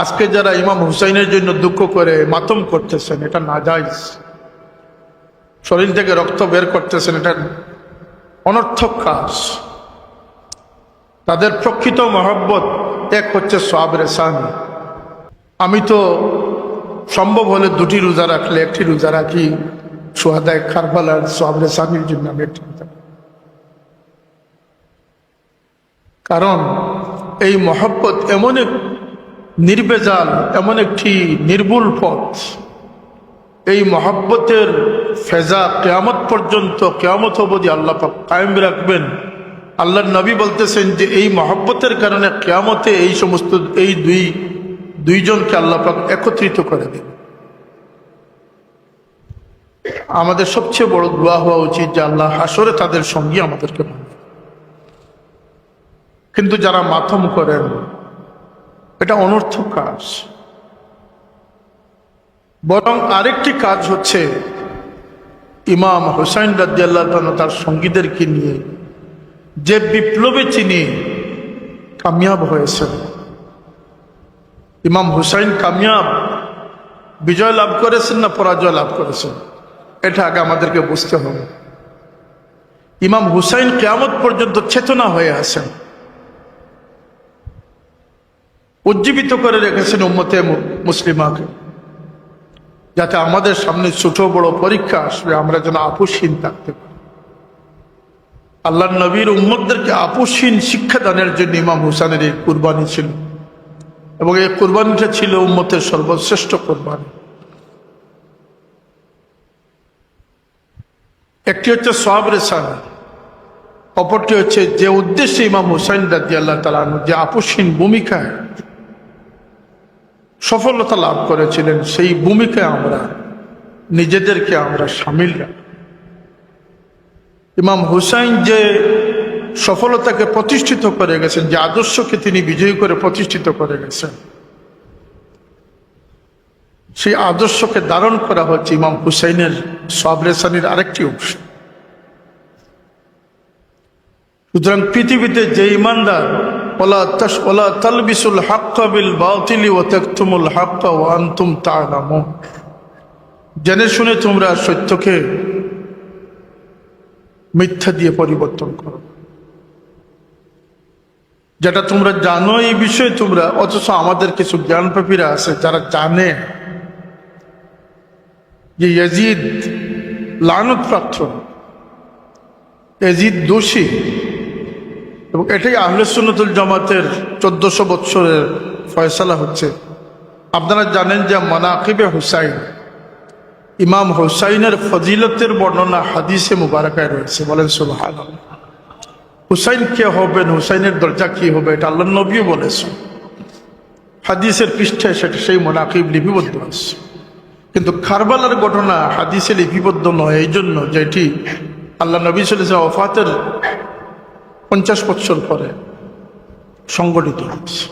আজকে যারা ইমাম হুসাইনের জন্য দুঃখ করে, মাতম করতেছেন, এটা না যাইজ শরীর থেকে রক্ত বের করতেছেন, এটা অনর্থক কাজ। তাদের প্রকৃত মহব্বত এক হচ্ছে সব রেসানি আমি তো সম্ভব হলে দুটি রোজা রাখলে, একটি রোজা রাখি সোহাদায় খারবালার সব রেসানির জন্য আমি একটি কারণ এই মহব্বত এমন এক নির্বেজাল এমন একটি নির্ভুল পথ। এই মহাব্বতের ফেজা কেয়ামত পর্যন্ত, কেয়ামত অবধি আল্লাহ কায়েম রাখবেন। আল্লাহর নবী বলতেছেন যে, এই মহব্বতের কারণে কেয়ামতে এই সমস্ত, এই দুই, দুইজনকে আল্লাহ পাক একত্রিত করে দেবে আমাদের সবচেয়ে বড় দোয়া হওয়া উচিত যে আল্লাহ হাসরে তাদের সঙ্গে আমাদেরকে। কিন্তু যারা মাথম করেন এটা অনর্থক কাজ। বরং আরেকটি কাজ হচ্ছে ইমাম হুসাইন রাজিয়াল্লাহ তার সঙ্গীদেরকে নিয়ে যে বিপ্লবে তিনি কামিয়াব হয়েছেন। ইমাম হুসাইন কামিয়াব, বিজয় লাভ করেছেন না পরাজয় লাভ করেছেন? এটা আগে আমাদেরকে বুঝতে হবে। ইমাম হুসাইন কেয়ামত পর্যন্ত চেতনা হয়ে আছেন। উজ্জীবিত করে রেখেছেন উম্মতে মুসলিমাকে। যাতে আমাদের সামনে ছোট বড় পরীক্ষা আসবে, আমরা যেন আপোষহীন থাকতে পারি। আল্লাহ নবীর উম্মদদেরকে আপোষহীন শিক্ষাদানের জন্য ইমাম হুসানের এই কুরবানি ছিল। এবং এই কুরবানিটা ছিল উম্মতের সর্বশ্রেষ্ঠ কুরবানি। একটি হচ্ছে সব রেসানা অপরটি হচ্ছে যে উদ্দেশ্যে ইমাম হুসাইন রাজি আল্লাহ তালানু যে আপোষহীন ভূমিকায় সফলতা লাভ করেছিলেন, সেই ভূমিকায় আমরা, নিজেদেরকে আমরা সামিল ইমাম হুসাইন যে সফলতাকে প্রতিষ্ঠিত করে গেছেন, যে আদর্শকে তিনি বিজয়ী করে প্রতিষ্ঠিত করে গেছেন, সেই আদর্শকে ধারণ করা হচ্ছে ইমাম হুসাইনের সবরেসানির আরেকটি অংশ। সুতরাং পৃথিবীতে যে ইমানদার বিল তালামু জেনে শুনে তোমরা সত্যকে মিথ্যা দিয়ে পরিবর্তন করো। যেটা তোমরা জানো এই বিষয়ে তোমরা, অথচ আমাদের কিছু জ্ঞানপাপীরা আছে যারা জানে যে ইয়াজিদ লানতপ্রাপ্ত এজিদ দোষী। এবং এটাই আহলে সুন্নতুল জামাতের চোদ্দশো বৎসরের ফয়সালা হচ্ছে। আপনারা জানেন যে মানাকিবে হুসাইন, ইমাম হুসাইনের ফজিলতের বর্ণনা হাদিসে মুবারকায় রয়েছে। বলেন সুবহান হুসাইন কে হবেন হুসাইনের দরজা কি হবে, এটা আল্লাহ নবীও বলেছে হাদিসের পৃষ্ঠায় সেটা সেই মোনাকিব লিপিবদ্ধ আছে। কিন্তু খারবালার ঘটনা হাদিসে লিপিবদ্ধ নয় এই জন্য যেটি আল্লাহ নবী চলেছে অফাতের পঞ্চাশ বছর পরে সংগঠিত হচ্ছে।